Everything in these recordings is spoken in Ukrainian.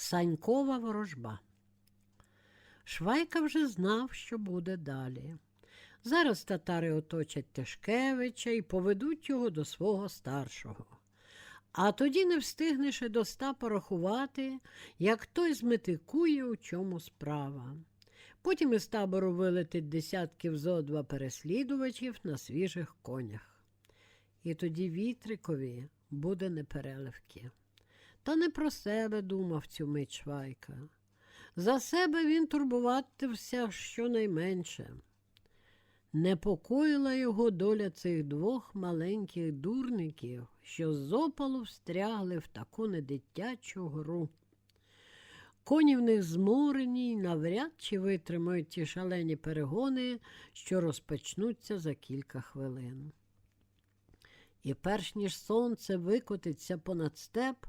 Санькова ворожба. Швайка вже знав, що буде далі. Зараз татари оточать Тишкевича і поведуть його до свого старшого. А тоді не встигнеш і до ста порахувати, як той зметикує, у чому справа. Потім із табору вилетить десятків зо два переслідувачів на свіжих конях. І тоді вітрикові буде непереливки. Та не про себе думав цю мить Швайка. За себе він турбуватився щонайменше. Непокоїла його доля цих двох маленьких дурників, що з опалу встрягли в таку недитячу гру. Коні в них зморені й навряд чи витримають ті шалені перегони, що розпочнуться за кілька хвилин. І перш ніж сонце викотиться понад степ,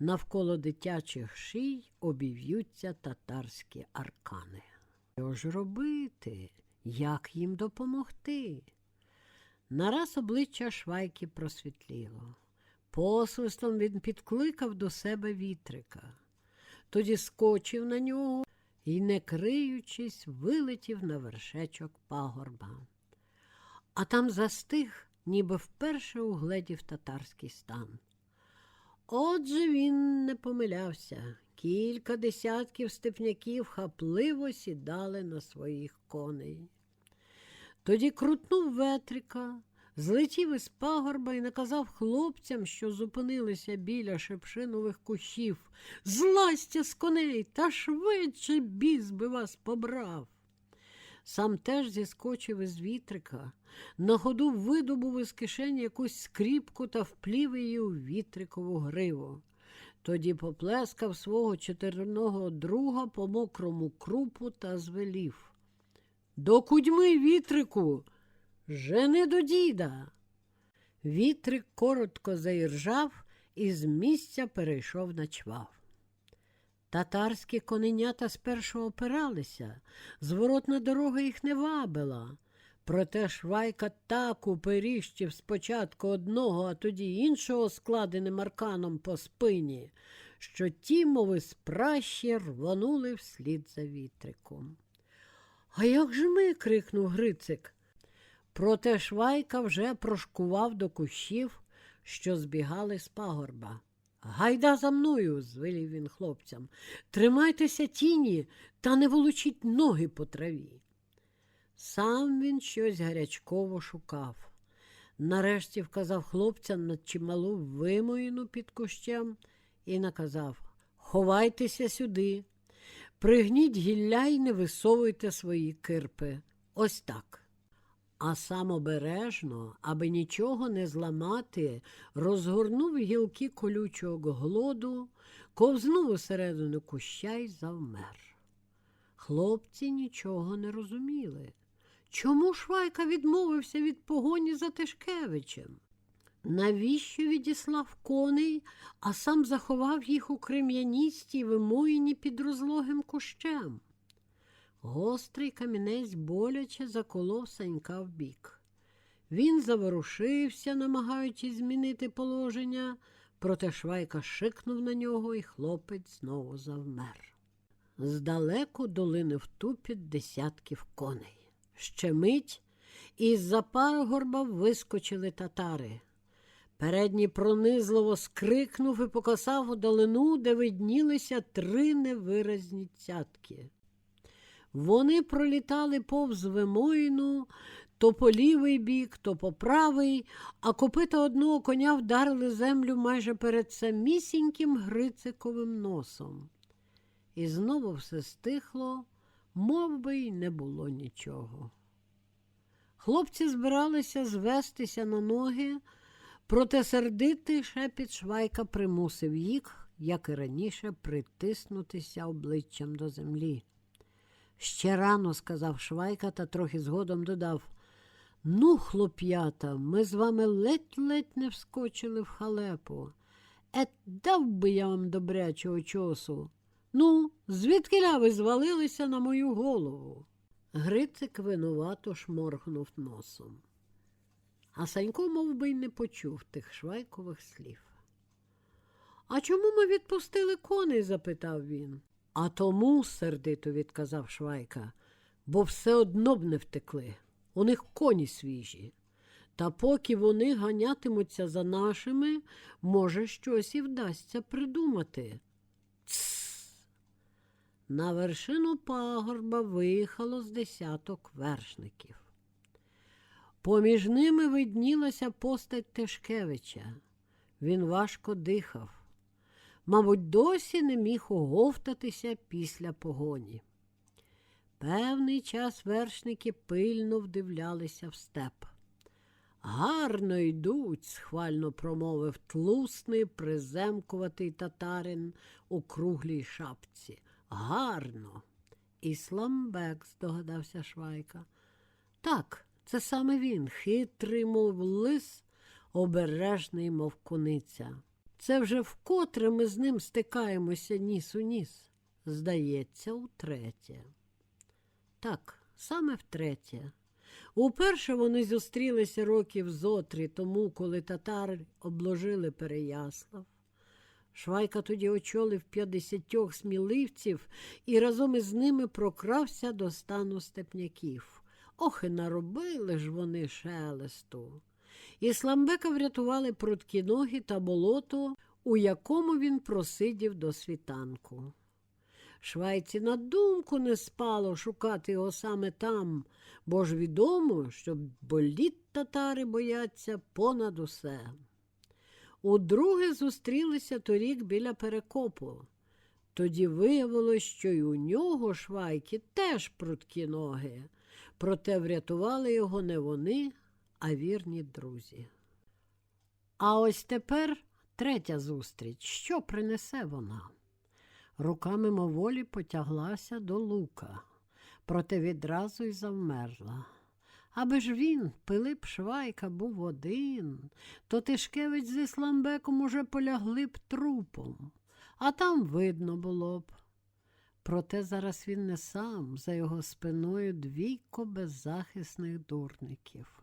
навколо дитячих ший обів'ються татарські аркани. Що ж робити? Як їм допомогти? Нараз обличчя Швайки просвітліло. Посвистом він підкликав до себе вітрика. Тоді скочив на нього і, не криючись, вилетів на вершечок пагорба. А там застиг, ніби вперше угледів татарський стан. Отже він не помилявся. Кілька десятків степняків хапливо сідали на своїх коней. Тоді крутнув ветрика, злетів із пагорба і наказав хлопцям, що зупинилися біля шепшинових кущів. Злазьте з коней та швидше біс би вас побрав. Сам теж зіскочив із вітрика, на ходу видобув із кишені якусь скріпку та вплів її у вітрикову гриву. Тоді поплескав свого чотирного друга по мокрому крупу та звелів. До кудьми, вітрику, жени до діда. Вітрик коротко заіржав і з місця перейшов на чвав. Татарські коненята спершу опиралися, зворотна дорога їх не вабила. Проте Швайка так уперіщив спочатку одного, а тоді іншого складеним арканом по спині, що ті, мови спращі, рвонули вслід за вітриком. А як же ми? крикнув Грицик. Проте Швайка вже прошкував до кущів, що збігали з пагорба. Гайда за мною, звелів він хлопцям. Тримайтеся тіні та не волочіть ноги по траві. Сам він щось гарячково шукав. Нарешті вказав хлопцям на чималу вимоїну під кущем і наказав Ховайтеся сюди, пригніть гілля й не висовуйте свої кирпи. Ось так. А сам обережно, аби нічого не зламати, розгорнув гілки колючого глоду, ковзнув усередину куща й завмер. Хлопці нічого не розуміли. Чому Швайка відмовився від погоні за Тишкевичем? Навіщо відіслав коней, а сам заховав їх у крем'яністій вимоїні під розлогим кущем? Гострий камінець боляче заколов санька в бік. Він заворушився, намагаючись змінити положення, проте Швайка шикнув на нього, і хлопець знову завмер. Здалеку долинив тупіт десятків коней. Ще мить із-за парогорба вискочили татари. Передній пронизливо скрикнув і показав у долину, де виднілися три невиразні цятки. Вони пролітали повз вимоїну то по лівий бік, то по правий, а копита одного коня вдарили землю майже перед самісіньким Грициковим носом. І знову все стихло, мов би й не було нічого. Хлопці збиралися звестися на ноги, проте сердитий шепіт Швайка примусив їх, як і раніше, притиснутися обличчям до землі. Ще рано, сказав Швайка та трохи згодом додав. Ну, хлоп'ята, ми з вами ледь-ледь не вскочили в халепу. Ет дав би я вам добрячого чосу. Ну, звідки ви звалилися на мою голову? Грицик винувато шморгнув носом. А Санько мов би й не почув тих швайкових слів. А чому ми відпустили коней? запитав він. А тому, сердито відказав Швайка, бо все одно б не втекли. У них коні свіжі. Та поки вони ганятимуться за нашими, може, щось і вдасться придумати. Тсс. На вершину пагорба виїхало з десяток вершників. Поміж ними виднілася постать Тишкевича. Він важко дихав. Мабуть, досі не міг оговтатися після погоні. Певний час вершники пильно вдивлялися в степ. Гарно йдуть, схвально промовив тлусний, приземкуватий татарин у круглій шапці. Гарно. Ісламбек, здогадався Швайка. Так, це саме він, хитрий, мов лис, обережний, мов куниця. Це вже вкотре ми з ним стикаємося ніс у ніс. Здається, утретє. Так, саме втретє. Уперше вони зустрілися років зотрі тому, коли татари обложили Переяслав. Швайка тоді очолив п'ятдесятьох сміливців і разом із ними прокрався до стану степняків. Ох, і наробили ж вони шелесту. Ісламбека врятували прудкі ноги та болото, у якому він просидів до світанку. Швайці на думку не спало шукати його саме там, бо ж відомо, що боліт татари бояться понад усе. Удруге зустрілися торік біля перекопу. Тоді виявилось, що й у нього швайки теж прудкі ноги, проте врятували його не вони, а вірні друзі. А ось тепер третя зустріч. Що принесе вона? Рука мимоволі потяглася до лука, проте відразу й завмерла. Аби ж він, Пилип Швайка, був один, то Тишкевич з Ісламбеком уже полягли б трупом, а там видно було б. Проте зараз він не сам, за його спиною двійко беззахисних дурників.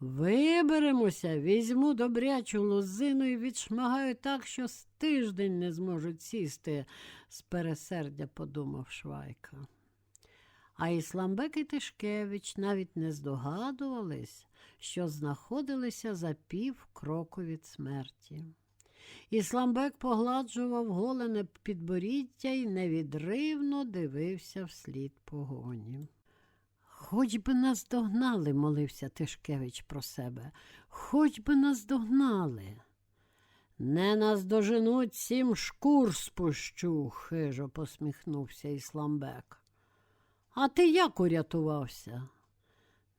Виберемося, візьму добрячу лозину і відшмагаю так, що з тиждень не зможуть сісти, з пересердя подумав Швайка. А Ісламбек і Тишкевич навіть не здогадувались, що знаходилися за пів кроку від смерті. Ісламбек погладжував голене підборіддя і невідривно дивився вслід погоні. Хоч би нас догнали, молився Тишкевич про себе, хоч би нас догнали. Не наздоженуть сім шкур спущу, хижо посміхнувся Ісламбек. А ти як урятувався?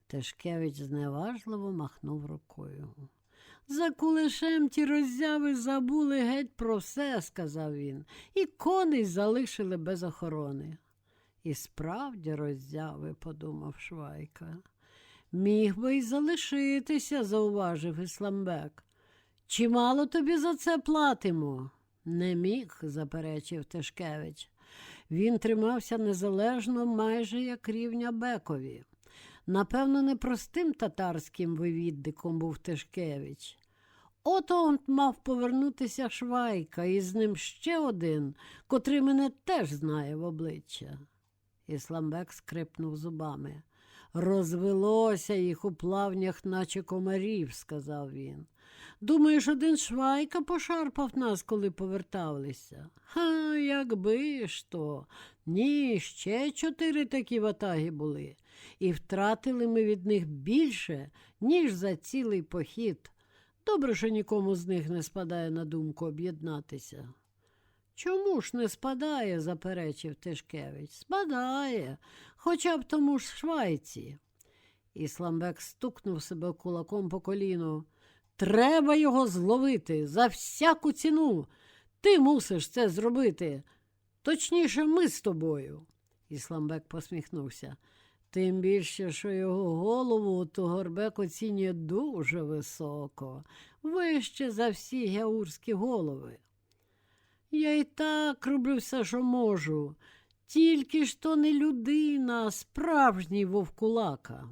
Тишкевич зневажливо махнув рукою. За кулешем ті роззяви забули геть про все, сказав він, і коней залишили без охорони. І справді роззяви, подумав Швайка. Міг би й залишитися, зауважив Ісламбек. Чимало тобі за це платимо? Не міг, заперечив Тишкевич. Він тримався незалежно майже як рівня Бекові. Напевно, не простим татарським вивіддиком був Тишкевич. Ото мав повернутися Швайка, і з ним ще один, котрий мене теж знає в обличчя. Ісламбек скрипнув зубами. Розвелося їх у плавнях, наче комарів, сказав він. Думаєш, один швайка пошарпав нас, коли поверталися? Ха, якби ж то. Ні, ще чотири такі ватаги були, і втратили ми від них більше, ніж за цілий похід. Добре, що нікому з них не спадає на думку об'єднатися. Чому ж не спадає, заперечив Тишкевич. Спадає, хоча б тому ж швайці. Ісламбек стукнув себе кулаком по коліну. Треба його зловити за всяку ціну. Ти мусиш це зробити. Точніше, ми з тобою. Ісламбек посміхнувся. Тим більше, що його голову Тугорбек оцінює дуже високо, вище за всі гяурські голови. Я і так роблю все, що можу. Тільки ж то не людина, а справжній вовкулака.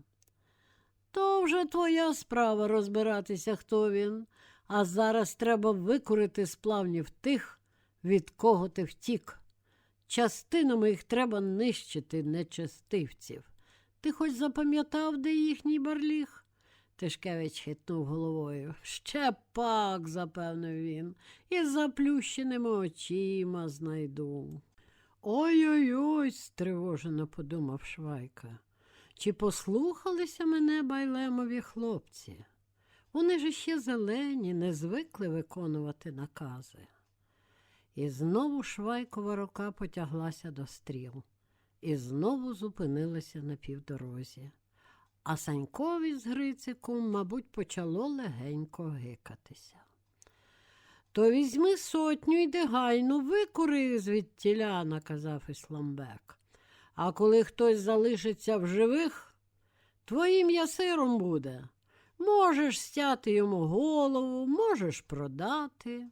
То вже твоя справа розбиратися, хто він. А зараз треба викурити з плавнів тих, від кого ти втік. Частинами їх треба нищити нечестивців. Ти хоч запам'ятав, де їхній барліг? Тишкевич хитнув головою. Ще пак, запевнив він, із заплющеними очима знайду. Ой-ой-ой, стривожено подумав Швайка. Чи послухалися мене байлемові хлопці? Вони ж ще зелені, не звикли виконувати накази. І знову Швайкова рука потяглася до стріл, і знову зупинилася на півдорозі. А Санькові з Грициком, мабуть, почало легенько гикатися. То візьми сотню й дегайно викури звідтіля, наказав Ісламбек. А коли хтось залишиться в живих, твоїм ясиром буде. Можеш стяти йому голову, можеш продати.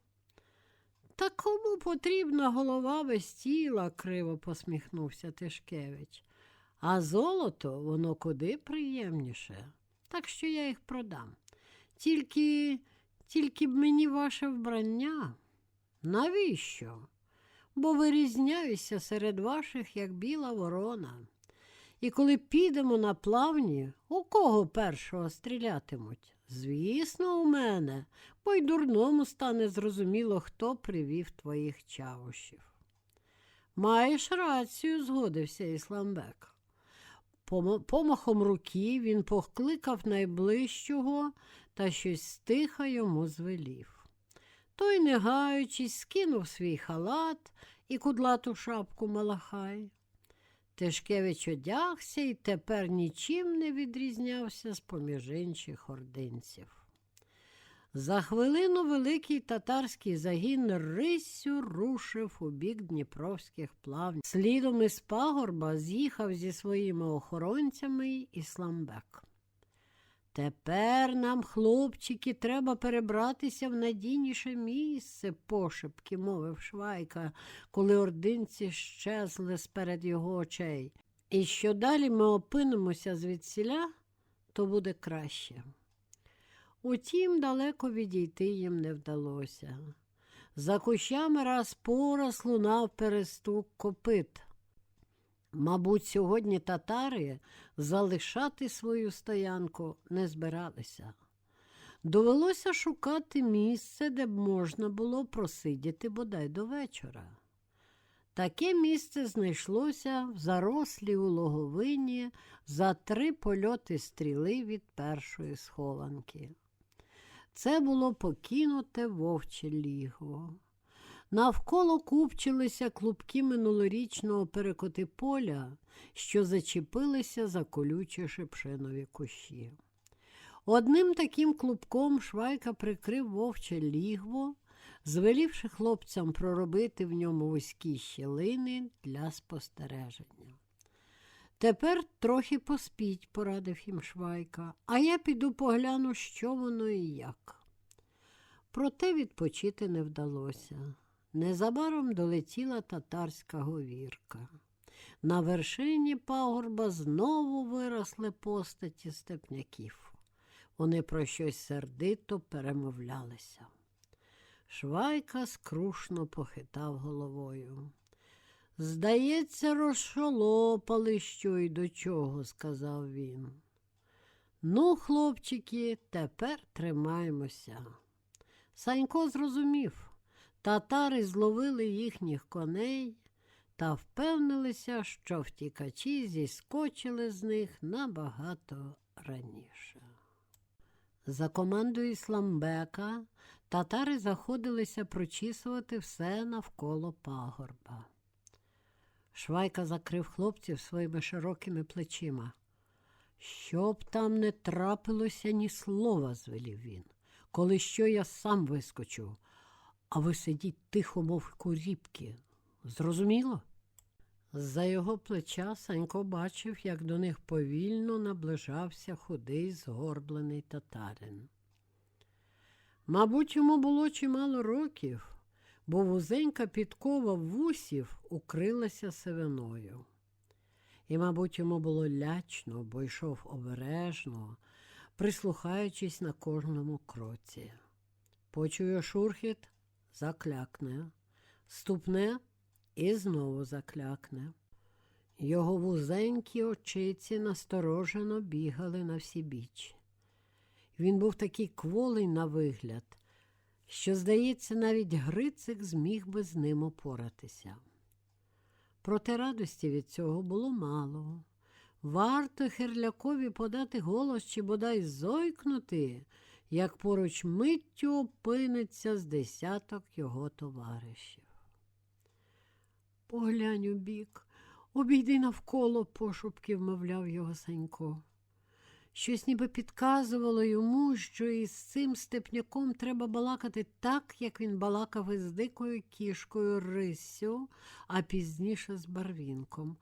Та кому потрібна голова без тіла, криво посміхнувся Тишкевич. А золото воно куди приємніше, так що я їх продам. Тільки, тільки б мені ваше вбрання. Навіщо? Бо вирізняюся серед ваших, як біла ворона. І коли підемо на плавні, у кого першого стрілятимуть? Звісно, у мене, бо й дурному стане зрозуміло, хто привів твоїх чавушів. Маєш рацію, згодився Ісламбек. Помахом руки він покликав найближчого та щось стиха йому звелів. Той, не гаючись, скинув свій халат і кудлату шапку Малахай. Тишкевич одягся і тепер нічим не відрізнявся з поміж інших ординців. За хвилину великий татарський загін риссю рушив у бік дніпровських плавнів. Слідом із пагорба з'їхав зі своїми охоронцями Ісламбек. Тепер нам, хлопчики, треба перебратися в надійніше місце, пошепки мовив Швайка, коли ординці щезли сперед його очей. І що далі ми опинимося звідсіля, то буде краще. Утім, далеко відійти їм не вдалося. За кущами раз по раз лунав перестук копит. Мабуть, сьогодні татари залишати свою стоянку не збиралися. Довелося шукати місце, де б можна було просидіти бодай до вечора. Таке місце знайшлося в зарослій у логовині за три польоти стріли від першої схованки. Це було покинуте вовче лігво. Навколо купчилися клубки минулорічного перекоти поля, що зачепилися за колючі шипшинові кущі. Одним таким клубком Швайка прикрив вовче лігво, звелівши хлопцям проробити в ньому вузькі щілини для спостереження. Тепер трохи поспіть, порадив їм Швайка, а я піду погляну, що воно і як. Проте відпочити не вдалося. Незабаром долетіла татарська говірка. На вершині пагорба знову виросли постаті степняків. Вони про щось сердито перемовлялися. Швайка скрушно похитав головою. Здається, розшолопали що й до чого, сказав він. Ну, хлопчики, тепер тримаємося. Санько зрозумів, татари зловили їхніх коней та впевнилися, що втікачі зіскочили з них набагато раніше. За командою Ісламбека татари заходилися прочісувати все навколо пагорба. Швайка закрив хлопців своїми широкими плечима. Щоб там не трапилося ні слова, звелів він. Коли що я сам вискочу, а ви сидіть тихо, мов куріпки. Зрозуміло? З-за його плеча Санько бачив, як до них повільно наближався худий згорблений татарин. Мабуть, йому було чимало років, бо вузенька підкова вусів укрилася сивиною. І, мабуть, йому було лячно, бо йшов обережно, прислухаючись на кожному кроці. Почує шурхіт, заклякне, ступне і знову заклякне. Його вузенькі очиці насторожено бігали на всі біч. Він був такий кволий на вигляд, що, здається, навіть Грицик зміг би з ним опоратися. Проте радості від цього було мало. Варто Херлякові подати голос чи бодай зойкнути, як поруч миттю опиниться з десяток його товаришів. Поглянь у бік, обійди навколо пошупки, вмовляв його Санько. Щось ніби підказувало йому, що із цим степняком треба балакати так, як він балакав із дикою кішкою Рисю, а пізніше з барвінком.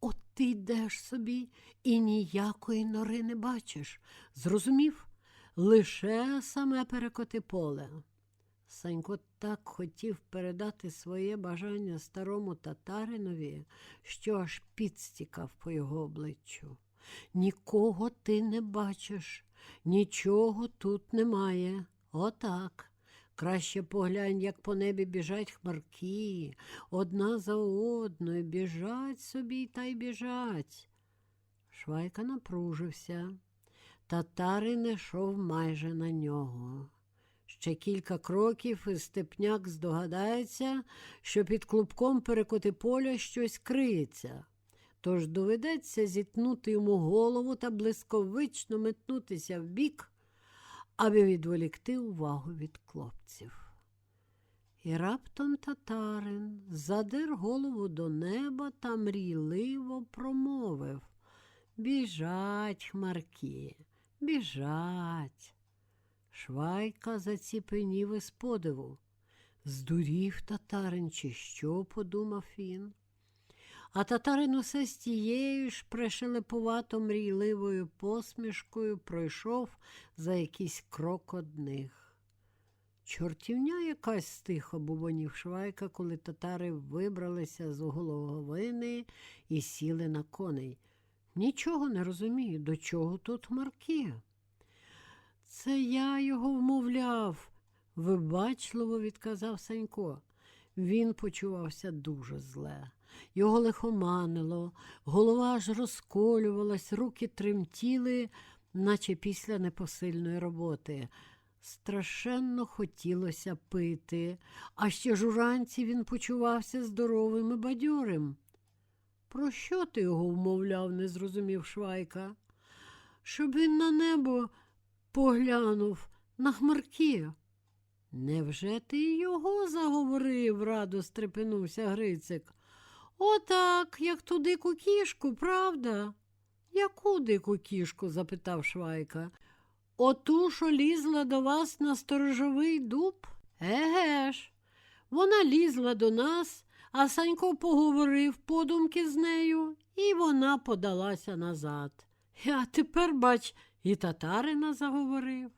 От ти йдеш собі і ніякої нори не бачиш. Зрозумів? Лише саме перекоти поле. Санько так хотів передати своє бажання старому татаринові, що аж підстікав по його обличчю. Нікого ти не бачиш, нічого тут немає. Отак. Краще поглянь, як по небі біжать хмарки, одна за одною, біжать собі та й біжать. Швайка напружився. Татарин йшов майже на нього. Ще кілька кроків і степняк здогадається, що під клубком перекоти поля щось криється. Тож доведеться зітнути йому голову та блисковично метнутися вбік, аби відволікти увагу від хлопців. І раптом татарин задер голову до неба та мрійливо промовив Біжать, хмарки, біжать. Швайка заціпенів із подиву. Здурів татарин, чи що, подумав він. А татарин усе з тією ж пришелепувато мрійливою посмішкою пройшов за якийсь крок одних. Чортівня якась стиха бубонів швайка, коли татари вибралися з уголовини і сіли на коней. Нічого не розумію, до чого тут марки. Це я його вмовляв, вибачливо відказав Санько. Він почувався дуже зле. Його лихоманило, голова аж розколювалась, руки тремтіли, наче після непосильної роботи. Страшенно хотілося пити, а ще ж уранці він почувався здоровим і бадьорим. Про що ти його вмовляв, не зрозумів Швайка. Щоб він на небо поглянув на хмарки. Невже ти його заговорив? радо стрепенувся Грицик. Отак, як ту дику кішку, правда? Яку дику кішку? запитав Швайка. Оту, що лізла до вас на сторожовий дуб? Еге ж. Вона лізла до нас, а Санько поговорив подумки з нею, і вона подалася назад. А тепер, бач, і татарина заговорив.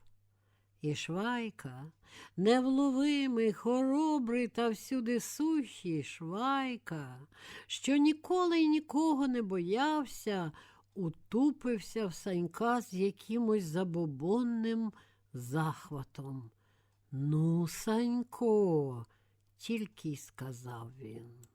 І Швайка, невловимий, хоробрий та всюди сухий Швайка, що ніколи й нікого не боявся, утупився в Санька з якимось забобонним захватом. Ну, Санько, тільки й сказав він.